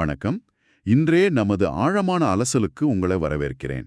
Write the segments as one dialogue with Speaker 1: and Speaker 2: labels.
Speaker 1: வணக்கம். இன்றே நமது ஆழமான அலசலுக்கு உங்களை வரவேற்கிறேன்.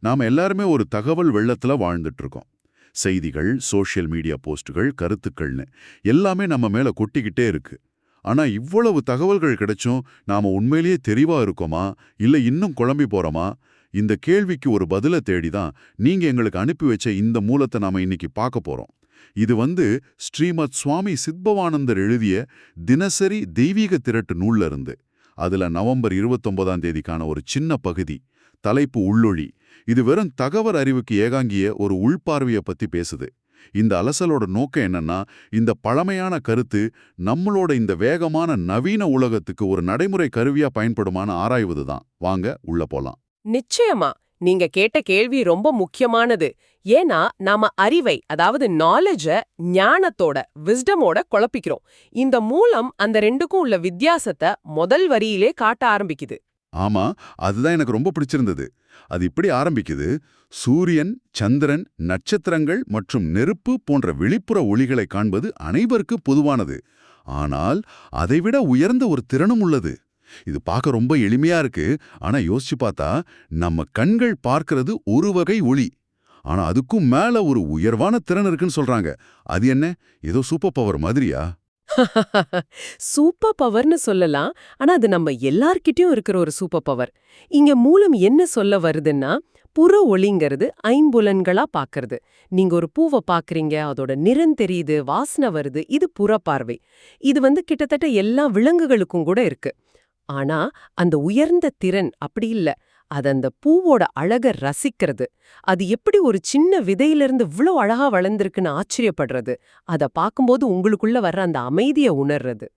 Speaker 1: நாம எல்லாருமே ஒரு தகவல் வெள்ளத்துல வாழ்ந்துட்டு இருக்கோம் செய்திகள் சோஷியல் மீடியா போஸ்ட்டுகள் கருத்துக்கள்னு எல்லாமே நம்ம மேல கொட்டிக்கிட்டே இருக்கு. ஆனா இவ்வளவு தகவல்கள் கிடைச்சும் நாம உண்மையிலேயே தெளிவா இருக்கோமா? இல்ல இன்னும் குழம்பி போறோமா? இந்த கேள்விக்கு ஒரு பதில தேடிதான் நீங்க எங்களுக்கு அனுப்பி வச்ச இந்த மூலத்தை நாம இன்னைக்கு பார்க்க போறோம். இது வந்து ஸ்ரீமத் சுவாமி சித்பவானந்தர் எழுதிய தினசரி தெய்வீக திரட்டு நூல்ல இருந்து. அதுல நவம்பர் 29ஆம் தேதிக்கான ஒரு சின்ன பகுதி தலைப்பு உள்ளொளி. இது வெறும் தகவல் அறிவுக்கு ஏகாங்கிய ஒரு உள்பார்வைய பத்தி பேசுது. இந்த அலசலோட நோக்கம் என்னன்னா இந்த பழமையான கருத்து நம்மளோட இந்த வேகமான நவீன உலகத்துக்கு ஒரு நடைமுறை கருவியா பயன்படுமான ஆராய்வதுதான். வாங்க உள்ள போலாம்.
Speaker 2: நிச்சயமா. நீங்க கேட்ட கேள்வி ரொம்ப முக்கியமானது. ஏன்னா நாம அறிவை அதாவது நாலேஜ ஞானத்தோட விஸ்டமோட குழப்பிக்கிறோம். இந்த மூலம் அந்த ரெண்டுக்கும் உள்ள வித்தியாசத்தை முதல் வரியிலே காட்ட ஆரம்பிக்குது.
Speaker 1: ஆமா அதுதான் எனக்கு ரொம்ப பிடிச்சிருந்தது. அது இப்படி ஆரம்பிக்குது. சூரியன் சந்திரன் நட்சத்திரங்கள் மற்றும் நெருப்பு போன்ற வெளிப்புற ஒளிகளை காண்பது அனைவருக்கு பொதுவானது. ஆனால் அதைவிட உயர்ந்த ஒரு திறனும் உள்ளது. இது பார்க்க ரொம்ப எளிமையா இருக்கு. ஆனா யோசிச்சு பார்த்தா நம்ம கண்கள் பார்க்கிறது ஒரு வகை ஒளி. ஆனா அதுக்கும் மேல ஒரு உயர்வான திறன் இருக்குன்னு சொல்றாங்க. அது என்ன? ஏதோ சூப்பர் பவர் மாதிரியா?
Speaker 2: சூப்பர் பவர்னு சொல்லலாம். ஆனா அது நம்ம எல்லார்கிட்டயும் இருக்கிற ஒரு சூப்பர் பவர். இங்க மூலம் என்ன சொல்ல வருதுன்னா புற ஒளிங்கிறது ஐம்புலன்களா பாக்குறது நீங்க ஒரு பூவை பாக்குறீங்க அதோட நிறம் தெரியுது வாசனை வருது இது புற பார்வை. இது வந்து கிட்டத்தட்ட எல்லா விலங்குகளுக்கும் கூட இருக்கு. ஆனா அந்த உயர்ந்த திறன் அப்படி இல்ல. அது அந்த பூவோட அழக ரசிக்கிறது. அது எப்படி ஒரு சின்ன விதையிலிருந்து இவ்ளோ அழகா வளர்ந்திருக்குன்னு ஆச்சரியப்படுறது. அத பாக்கும்போது உங்களுக்குள்ள வர்ற அந்த அமைதிய உணர்றது.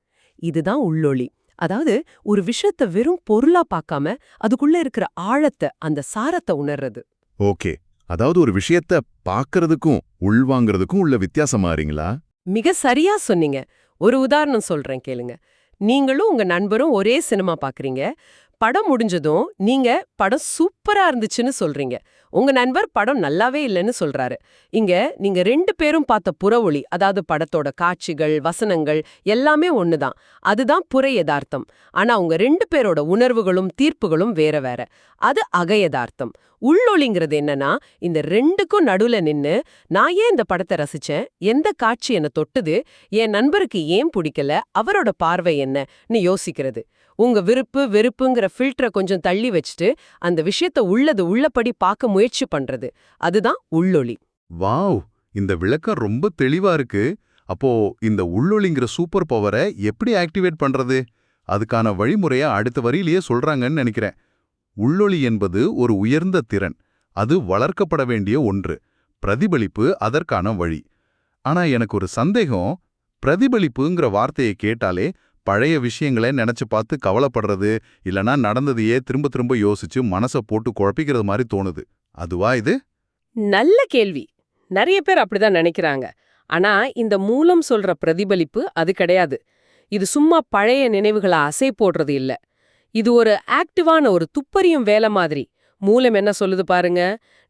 Speaker 2: இதுதான் உள்ளொளி. அதாவது ஒரு விஷயத்த வெறும் பொருளா பார்க்காம அதுக்குள்ள இருக்கிற ஆழத்தை அந்த சாரத்தை உணர்றது.
Speaker 1: ஓகே. அதாவது ஒரு விஷயத்த பார்க்கறதுக்கும் உள்வாங்கிறதுக்கும் உள்ள வித்தியாசம் மாறீங்களா?
Speaker 2: மிக சரியா சொன்னீங்க. ஒரு உதாரணம் சொல்றேன் கேளுங்க. நீங்களும் உங்க நண்பரும் ஒரே சினிமா பாக்குறீங்க. படம் முடிஞ்சதும் நீங்க படம் சூப்பரா இருந்துச்சுன்னு சொல்றீங்க. உங்க நண்பர் படம் நல்லாவே இல்லைன்னு சொல்றாரு. இங்க நீங்க ரெண்டு பேரும் பார்த்த புறவொளி அதாவது படத்தோட காட்சிகள் வசனங்கள் எல்லாமே ஒண்ணுதான். அதுதான் புற யதார்த்தம். ஆனா உங்க ரெண்டு பேரோட உணர்வுகளும் தீர்ப்புகளும் வேற வேற. அது அகயதார்த்தம் உள்ளொளிங்கிறது என்னன்னா இந்த ரெண்டுக்கும் நடுவுல நின்னு நான் ஏன் இந்த படத்தை ரசிச்சேன்? எந்த காட்சி என்ன தொட்டுது? என் நண்பருக்கு ஏன் பிடிக்கல? அவரோட பார்வை என்னன்னு யோசிக்கிறது. உங்க விருப்பு வெறுப்புங்கிற ஃபில்டரை கொஞ்சம் தள்ளி வச்சுட்டு அந்த விஷயத்த உள்ளது உள்ளபடி பார்க்க முயற்சி பண்றது. அதுதான் உள்ளொளி.
Speaker 1: வாவ்! இந்த விளக்கம் ரொம்ப தெளிவா இருக்கு. அப்போ இந்த உள்ளொளிங்கிற சூப்பர் பவரை எப்படி ஆக்டிவேட் பண்றது? அதுக்கான வழிமுறைய அடுத்த வரியிலேயே சொல்றாங்கன்னு நினைக்கிறேன். உள்ளொளி என்பது ஒரு உயர்ந்த திறன். அது வளர்க்கப்பட வேண்டிய ஒன்று. பிரதிபலிப்பு அதற்கான வழி. ஆனா எனக்கு ஒரு சந்தேகம். பிரதிபலிப்புங்கிற வார்த்தையை கேட்டாலே பழைய விஷயங்களை நினைச்சு பார்த்து கவலைப்படுறது இல்லனா நடந்ததையே திரும்ப திரும்ப யோசிச்சு மனசை போட்டு குழப்பிக்கிறது மாதிரி தோணுது. அதுவா இது?
Speaker 2: நல்ல கேள்வி. நிறைய பேர் அப்படிதான் நினைக்கிறாங்க. ஆனா இந்த மூலம் சொல்ற பிரதிபலிப்பு அது கிடையாது. இது சும்மா பழைய நினைவுகளை அசை போடுறது இல்ல. இது ஒரு ஆக்டிவான ஒரு துப்பறியும் வேலை மாதிரி. மூலம் என்ன சொல்லுது பாருங்க?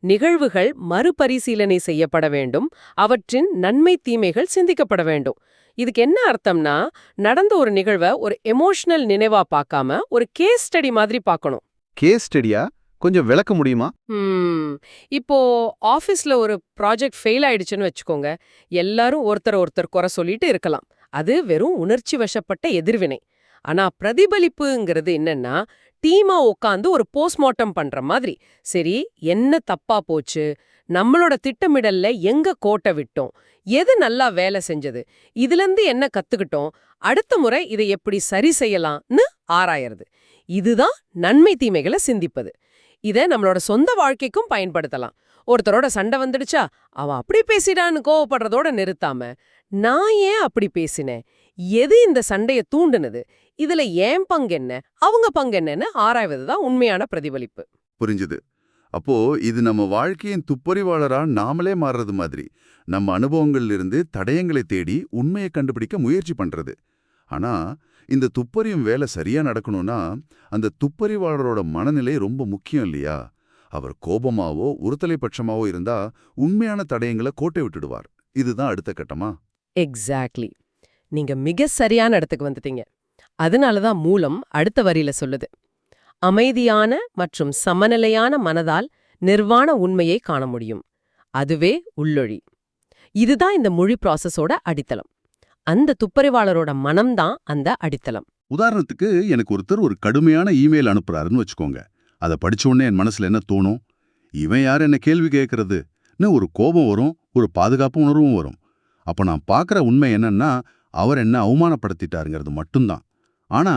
Speaker 2: நிகழ்வுகள் மறுபரிசீலனை செய்யப்பட வேண்டும். அவற்றின் நன்மை தீமைகள் சிந்திக்கப்பட வேண்டும். இதுக்கு என்ன அர்த்தம்னா நடந்த ஒரு நிகழ்வை ஒரு எமோஷனல் நினைவா பார்க்காம ஒரு கேஸ் ஸ்டடி மாதிரி பார்க்கணும்.
Speaker 3: கேஸ் ஸ்டடியா கொஞ்சம் விளக்க முடியுமா?
Speaker 2: இப்போ ஆஃபீஸ்ல ஒரு ப்ராஜெக்ட் ஃபெயில் ஆயிடுச்சுன்னு வச்சுக்கோங்க. எல்லாரும் ஒருத்தர் ஒருத்தர் குறை சொல்லிட்டு இருக்கலாம். அது வெறும் உணர்ச்சி வசப்பட்ட எதிர்வினை. ஆனா பிரதிபலிப்புங்கிறது என்னன்னா டீமா உட்காந்து ஒரு போஸ்ட்மார்ட்டம் பண்ற மாதிரி. சரி என்ன தப்பா போச்சு? நம்மளோட திட்டமிடல்ல எங்க கோட்டை விட்டோம்? எது நல்லா வேலை செஞ்சது? இதுலேருந்து என்ன கத்துக்கிட்டோம்? அடுத்த முறை இதை எப்படி சரி செய்யலாம்னு ஆராயறது. இதுதான் நன்மை தீமைகளை சிந்திப்பது. இதை நம்மளோட சொந்த வாழ்க்கைக்கும் பயன்படுத்தலாம். ஒருத்தரோட சண்டை வந்துடுச்சா அவன் அப்படி பேசிடான்னு கோவப்படுறதோட நிறுத்தாம நான் ஏன் அப்படி பேசினேன்? எது இந்த சண்டைய தூண்டுனது? இதுல ஏன் பங்கு என்ன அவங்க பங்கு என்னன்னு ஆராய்வதுதான் உண்மையான பிரதிபலிப்பு.
Speaker 1: புரிஞ்சுது. அப்போ இது நம்ம வாழ்க்கையின் துப்பறிவாளரா நாமளே மாறுறது மாதிரி. நம்ம அனுபவங்கள்ல இருந்து தடயங்களை தேடி உண்மையை கண்டுபிடிக்க முயற்சி பண்றது. ஆனா இந்த துப்பறியும் வேலை சரியா நடக்கணும்னா அந்த துப்பறிவாளரோட மனநிலை ரொம்ப முக்கியம் இல்லையா? அவர் கோபமாவோ உறுத்தலை பட்சமாவோ இருந்தா உண்மையான தடயங்களை கோட்டை விட்டுடுவார். இதுதான் அடுத்த கட்டமா?
Speaker 2: எக்ஸாக்ட்லி நீங்க மிக சரியான இடத்துக்கு வந்துட்டீங்க. அதனாலதான் மூலம் அடுத்த வரியில சொல்லுது. அமைதியான மற்றும் சமநிலையான மனதால் நிர்வாண உண்மையை காண முடியும். அதுவே உள்ளொழி இதுதான் இந்த மொழி ப்ராசஸோட அடித்தளம். அந்த துப்பறிவாளரோட மனம்தான் அந்த அடித்தளம்.
Speaker 1: உதாரணத்துக்கு எனக்கு ஒருத்தர் ஒரு கடுமையான இமெயில் அனுப்புறாருன்னு வச்சுக்கோங்க. அதை படிச்ச உடனே என் மனசுல என்ன தோணும்? இவன் யார் என்ன கேள்வி கேட்கறதுன்னு ஒரு கோபம் வரும் ஒரு பாதுகாப்பு உணர்வும் வரும். அப்ப நான் பார்க்கற உண்மை என்னன்னா அவர் என்ன அவமானப்படுத்திட்டாருங்கிறது மட்டும்தான். ஆனா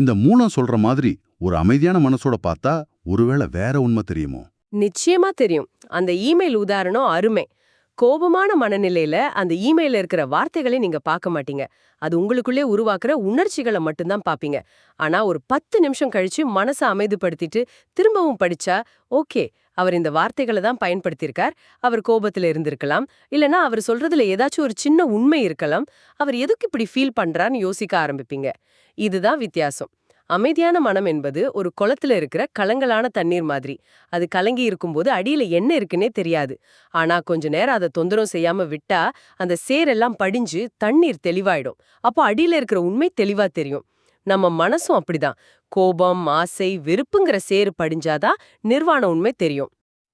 Speaker 1: இந்த மூலம் சொல்ற மாதிரி ஒரு அமைதியான மனசோட பார்த்தா ஒருவேளை வேற உண்மை தெரியுமோ?
Speaker 2: நிச்சயமா தெரியும். அந்த இமெயில் உதாரணம் அருமை. கோபமான மனநிலையில அந்த இமெயில இருக்கிற வார்த்தைகளை நீங்க பார்க்க மாட்டீங்க. அது உங்களுக்குள்ளே உருவாக்குற உணர்ச்சிகளை மட்டும்தான் பாப்பீங்க ஆனா ஒரு பத்து நிமிஷம் கழிச்சு மனசை அமைதிப்படுத்திட்டு திரும்பவும் படிச்சா ஓகே அவர் இந்த வார்த்தைகளை தான் பயன்படுத்தியிருக்கார். அவர் கோபத்துல இருந்திருக்கலாம். இல்லனா அவர் சொல்றதுல ஏதாச்சும் ஒரு சின்ன உண்மை இருக்கலாம். அவர் எதுக்கு இப்படி ஃபீல் பண்றான்னு யோசிக்க ஆரம்பிப்பீங்க. இதுதான் வித்தியாசம். அமைதியான மனம் என்பது ஒரு குளத்துல இருக்கிற கலங்கலான தண்ணீர் மாதிரி. அது கலங்கி இருக்கும்போது அடியில என்ன இருக்குன்னே தெரியாது. ஆனா கொஞ்ச நேரம் அதை தொந்தரவு செய்யாம விட்டா அந்த சேரெல்லாம் படிஞ்சு தண்ணீர் தெளிவாயிடும். அப்போ அடியில இருக்கிற உண்மை தெளிவா தெரியும். நம்ம மனசும் அப்படிதான். கோபம் ஆசை வெறுப்புங்கிற சேறு படிஞ்சாதான் நிர்வாண உண்மை தெரியும்.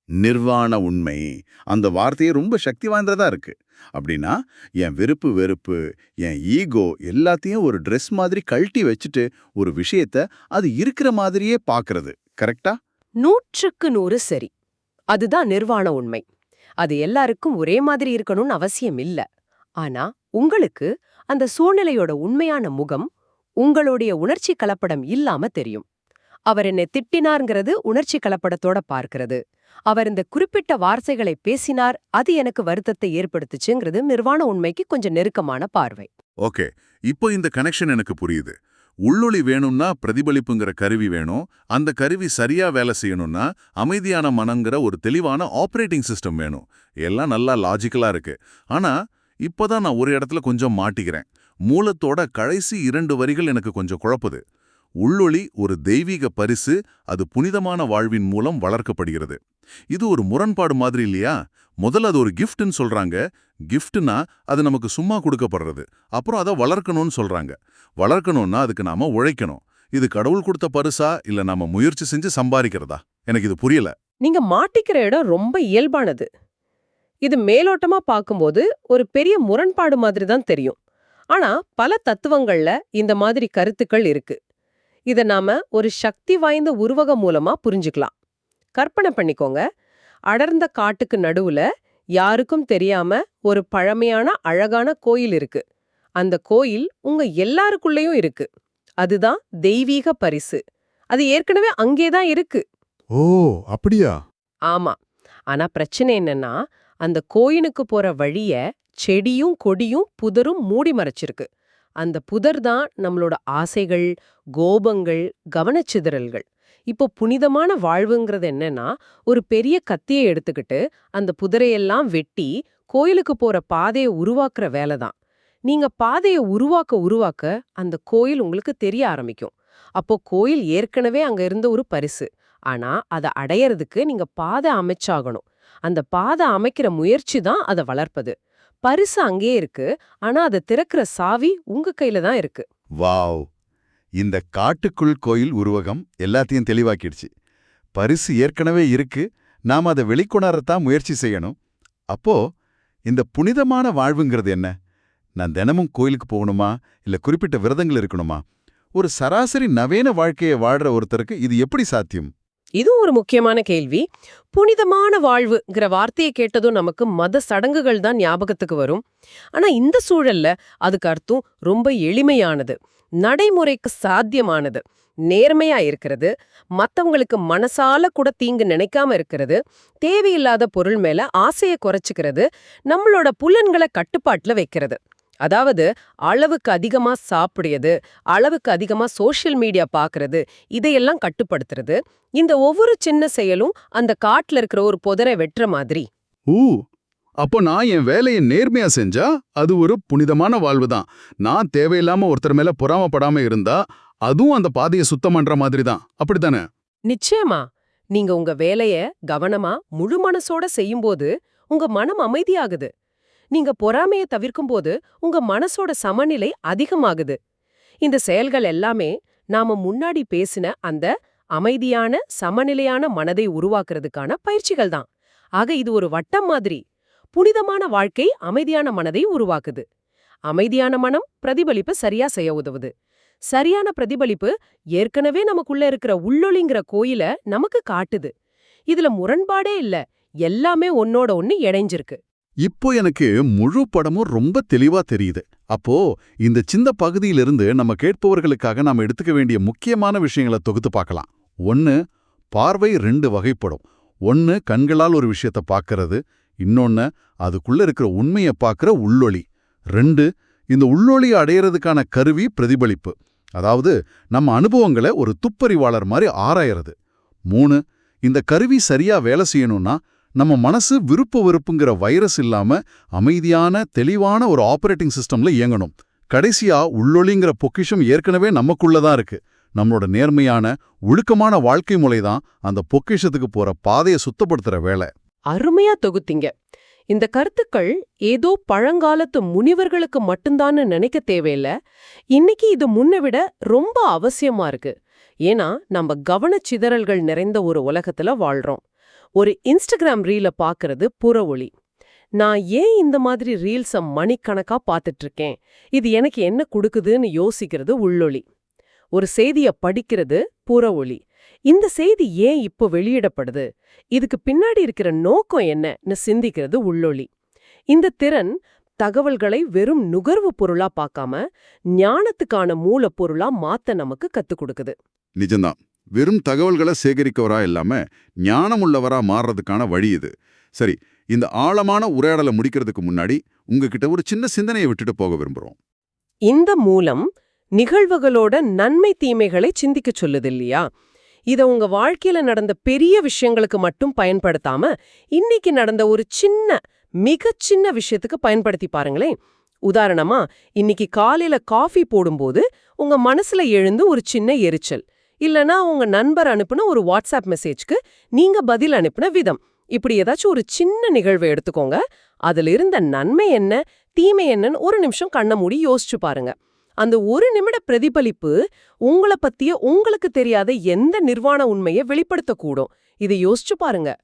Speaker 1: நிர்வாண உண்மை. அந்த வார்த்தையே ரொம்ப சக்தி வாய்ந்ததா இருக்கு. அப்படின்னா என் வெறுப்பு வெறுப்பு என் ஈகோ எல்லாத்தையும் ஒரு ட்ரெஸ் மாதிரி கழட்டி வச்சுட்டு ஒரு விஷயத்த அது இருக்கிற மாதிரியே பார்க்கறது கரெக்டா?
Speaker 2: நூற்றுக்கு நூறு சரி. அதுதான் நிர்வாண உண்மை. அது எல்லாருக்கும் ஒரே மாதிரி இருக்கணும்னு அவசியம் இல்ல. ஆனா உங்களுக்கு அந்த சூழ்நிலையோட உண்மையான முகம் உங்களுடைய உணர்ச்சி கலப்படம் இல்லாம தெரியும். அவர் என்னை திட்டினார்ங்கிறது உணர்ச்சி கலப்படத்தோட பார்க்கிறது. அவர் இந்த குறிப்பிட்ட வார்த்தைகளை பேசினார் அது எனக்கு வருத்தத்தை ஏற்படுத்துச்சுங்கிறது நிர்வாண உண்மைக்கு கொஞ்சம் நெருக்கமான பார்வை.
Speaker 1: ஓகே இப்போ இந்த கனெக்ஷன் எனக்கு புரியுது. உள்ளொளி வேணும்னா பிரதிபலிப்புங்கிற கருவி வேணும் அந்த கருவி சரியா வேலை செய்யணும்னா அமைதியான மனங்கிற ஒரு தெளிவான ஆப்ரேட்டிங் சிஸ்டம் வேணும். எல்லாம் நல்லா லாஜிக்கலா இருக்கு. ஆனா இப்போதான் நான் ஒரு இடத்துல கொஞ்சம் மாட்டிக்கிறேன். மூலத்தோட கடைசி இரண்டு வரிகள் எனக்கு கொஞ்சம் குழப்புது. உள்ளொளி ஒரு தெய்வீக பரிசு அது புனிதமான வாழ்வின் மூலம் வளர்க்கப்படுகிறது. இது ஒரு முரண்பாடு மாதிரி இல்லையா? முதல்ல அது ஒரு கிஃப்ட்னு சொல்றாங்க. கிஃப்ட்னா அது நமக்கு சும்மா கொடுக்கப்படுறது. அப்புறம் அதை வளர்க்கணும்னு சொல்றாங்க. வளர்க்கணும்னா அதுக்கு நாம உழைக்கணும். இது கடவுள் கொடுத்த பரிசா? இல்ல நாம முயற்சி செஞ்சு சம்பாதிக்கிறதா? எனக்கு இது புரியல.
Speaker 2: நீங்க மாட்டிக்கிற இடம் ரொம்ப இயல்பானது. இது மேலோட்டமா பார்க்கும்போது ஒரு பெரிய முரண்பாடு மாதிரி தான் தெரியும். ஆனா பல தத்துவங்கள்ல இந்த மாதிரி கருத்துக்கள் இருக்கு. இத நாம ஒரு சக்தி வாய்ந்த உருவகம் மூலமா புரிஞ்சுக்கலாம். கற்பனை பண்ணிக்கோங்க. அடர்ந்த காட்டுக்கு நடுவுல யாருக்கும் தெரியாம ஒரு பழமையான அழகான கோயில் இருக்கு. அந்த கோயில் உங்க எல்லாருக்குள்ளேயும் இருக்கு. அதுதான் தெய்வீக பரிசு. அது ஏற்கனவே அங்கேதான் இருக்கு.
Speaker 1: ஓ அப்படியா?
Speaker 2: ஆமா. ஆனா பிரச்சனை என்னன்னா அந்த கோயிலுக்கு போற வழிய செடியும் கொடியும் புதரும் மூடி மறைச்சிருக்கு. அந்த புதர் தான் நம்மளோட ஆசைகள் கோபங்கள் கவனச்சிதறல்கள். இப்போ புனிதமான வாழ்வுங்கிறது என்னன்னா ஒரு பெரிய கத்தியை எடுத்துக்கிட்டு அந்த புதரையெல்லாம் வெட்டி கோயிலுக்கு போற பாதையை உருவாக்குற வேலை தான். நீங்க பாதையை உருவாக்க உருவாக்க அந்த கோயில் உங்களுக்கு தெரிய ஆரம்பிக்கும். அப்போ கோயில் ஏற்கனவே அங்க இருந்த ஒரு பரிசு. ஆனா அதை அடையறதுக்கு நீங்க பாதை அமைச்சாகணும். அந்த பாதை அமைக்கிற முயற்சி தான் அதை வளர்ப்பது. பரிசு அங்கேயே இருக்கு. ஆனா அதை திறக்கிற சாவி உங்க கையில தான் இருக்கு.
Speaker 1: வாவ்! இந்த காட்டுக்குள் கோயில் உருவகம் எல்லாத்தையும் தெளிவாக்கிடுச்சு. பரிசு ஏற்கனவே இருக்கு. நாம அதை வெளிக்கொணரத்தான் முயற்சி செய்யணும். அப்போ இந்த புனிதமான வாழ்வுங்கிறது என்ன? நான் தினமும் கோயிலுக்கு போகணுமா? இல்ல குறிப்பிட்ட விரதங்கள் இருக்கணுமா? ஒரு சராசரி நவீன வாழ்க்கையை வாழ்ற ஒருத்தருக்கு இது எப்படி சாத்தியம்?
Speaker 2: இதுவும் ஒரு முக்கியமான கேள்வி. புனிதமான வாழ்வுங்கிற வார்த்தையை கேட்டதும் நமக்கு மத சடங்குகள் தான் ஞாபகத்துக்கு வரும். ஆனா இந்த சூழல்ல அதுக்கு அர்த்தம் ரொம்ப எளிமையானது. நடைமுறைக்கு சாத்தியமானது. நேர்மையா இருக்கிறது. மத்தவங்களுக்கு மனசால கூட தீங்கு நினைக்காம இருக்கிறது. தேவையில்லாத பொருள் மேல ஆசைய குறைச்சிக்கிறது. நம்மளோட புலன்களை கட்டுப்பாட்டுல வைக்கிறது. அதாவது அளவுக்கு அதிகமா சாப்பிடுறது அளவுக்கு அதிகமா சோஷியல் மீடியா பாக்குறது இதையெல்லாம் கட்டுப்படுத்துறது இந்த ஒவ்வொரு சின்ன செயலும் அந்த காட்டுல இருக்கிற ஒரு புதரை வெட்டுற மாதிரி.
Speaker 1: ஊ அப்போ நான் என் வேலையை நேர்மையா செஞ்சா அது ஒரு புனிதமான வாழ்வு தான் நான் தேவையில்லாம ஒருத்தர் மேல பொறாமப்படாம இருந்தா அதுவும் அந்த பாதையை சுத்தம் பண்ற மாதிரி தான் அப்படித்தானே?
Speaker 2: நிச்சயமா. நீங்க உங்க வேலைய கவனமா முழு மனசோட செய்யும்போது உங்க மனம் அமைதியாகுது. நீங்க பொறாமைய தவிர்க்கும்போது உங்க மனசோட சமநிலை அதிகமாகுது. இந்த செயல்கள் எல்லாமே நாம முன்னாடி பேசின அந்த அமைதியான சமநிலையான மனதை உருவாக்குறதுக்கான பயிற்சிகள் தான். ஆக இது ஒரு வட்டம் மாதிரி. புனிதமான வாழ்க்கை அமைதியான மனதை உருவாக்குது. அமைதியான மனம் பிரதிபலிப்பு சரியா செய்ய உதவுது. சரியான பிரதிபலிப்பு ஏற்கனவே நமக்குள்ள இருக்கிற உள்ளொளிங்கிற கோயில நமக்கு காட்டுது. இதுல முரண்பாடே இல்ல. எல்லாமே ஒன்னோட ஒன்னு இணைஞ்சிருக்கு.
Speaker 1: இப்போ எனக்கு முழு படமும் ரொம்ப தெளிவா தெரியுது. அப்போ இந்த சின்ன பகுதியிலிருந்து நம்ம கேட்பவர்களுக்காக நாம எடுத்துக்க வேண்டிய முக்கியமான விஷயங்களை தொகுத்து பார்க்கலாம். ஒன்னு பார்வை ரெண்டு வகைப்படும். ஒன்னு கண்களால் ஒரு விஷயத்த பார்க்கறது. இன்னொன்னு அதுக்குள்ள இருக்கிற உண்மையை பார்க்குற உள்ளொளி. ரெண்டு இந்த உள்ளொளி அடையறதுக்கான கருவி பிரதிபலிப்பு. அதாவது நம்ம அனுபவங்களை ஒரு துப்பறிவாளர் மாதிரி ஆராயறது. மூணு இந்த கருவி சரியா வேலை செய்யணும்னா நம்ம மனசு விருப்ப வெறுப்புங்கிற வைரஸ் இல்லாம அமைதியான தெளிவான ஒரு ஆபரேட்டிங் சிஸ்டம்ல இயங்கணும். கடைசியா உள்ளொளிங்கிற பொக்கிஷம் ஏற்கனவே நமக்குள்ளதான் இருக்கு. நம்மளோட நேர்மையான ஒழுக்கமான வாழ்க்கை முறை தான் அந்த பொக்கிஷத்துக்கு போற பாதையை சுத்தப்படுத்துற வேலை.
Speaker 2: அருமையா தொகுத்தீங்க. இந்த கருத்துக்கள் ஏதோ பழங்காலத்து முனிவர்களுக்கு மட்டும்தான்னு நினைக்க தேவையில்ல. இன்னைக்கு இது முன்ன விட ரொம்ப அவசியமா இருக்கு. ஏன்னா நம்ம கவனச்சிதறல்கள் நிறைந்த ஒரு உலகத்துல வாழ்றோம். ஒரு இன்ஸ்டாகிராம் ரீல பாக்குறது புற ஒளி. நான் ஏன் இந்த மாதிரி ரீல்ஸை மணிக்கணக்கா பார்த்துட்ருக்கேன் இது எனக்கு என்ன கொடுக்குதுன்னு யோசிக்கிறது உள்ளொளி. ஒரு செய்திய படிக்கிறது புற ஒளி. இந்த செய்தி ஏன் இப்போ வெளியிடப்படுது? இதுக்கு பின்னாடி இருக்கிற நோக்கம் என்னன்னு சிந்திக்கிறது உள்ளொளி. இந்த திறன் தகவல்களை வெறும் நுகர்வு பொருளா பார்க்காம ஞானத்துக்கான மூலப்பொருளா மாத்த நமக்கு கத்துக் கொடுக்குது.
Speaker 1: நிஜம்தான். வெறும் தகவல்களை சேகரிக்கவரா இல்லாம ஞானமுள்ளவரா மாறுறதுக்கான வழி இது. சரி இந்த ஆழமான உரையாடலை முடிக்கிறதுக்கு முன்னாடி உங்ககிட்ட ஒரு சின்ன சிந்தனையை விட்டுட்டு போக விரும்புறோம்.
Speaker 2: இந்த மூலம் நிகழ்வுகளோட நன்மை தீமைகளை சிந்திக்கச் சொல்லுது இல்லையா? இத உங்க வாழ்க்கையில நடந்த பெரிய விஷயங்களுக்கு மட்டும் பயன்படுத்தாம இன்னைக்கு நடந்த ஒரு சின்ன மிகச் சின்ன விஷயத்துக்கு பயன்படுத்தி பாருங்களேன். உதாரணமா இன்னைக்கு காலையில காஃபி போடும்போது உங்க மனசுல எழுந்து ஒரு சின்ன எரிச்சல். இல்லனா உங்க நண்பர் அனுப்புன ஒரு வாட்ஸ்அப் மெசேஜ்க்கு நீங்க பதில் அனுப்பின விதம். இப்படி ஏதாச்சும் ஒரு சின்ன நிகழ்வை எடுத்துக்கோங்க. அதுல இருந்த நன்மை என்ன தீமை என்னன்னு ஒரு நிமிஷம் கண்ண மூடி யோசிச்சு பாருங்க. அந்த ஒரு நிமிட பிரதிபலிப்பு உங்கள பத்திய உங்களுக்கு தெரியாத எந்த நிர்வாண உண்மையை வெளிப்படுத்தக்கூடும். இதை யோசிச்சு பாருங்க.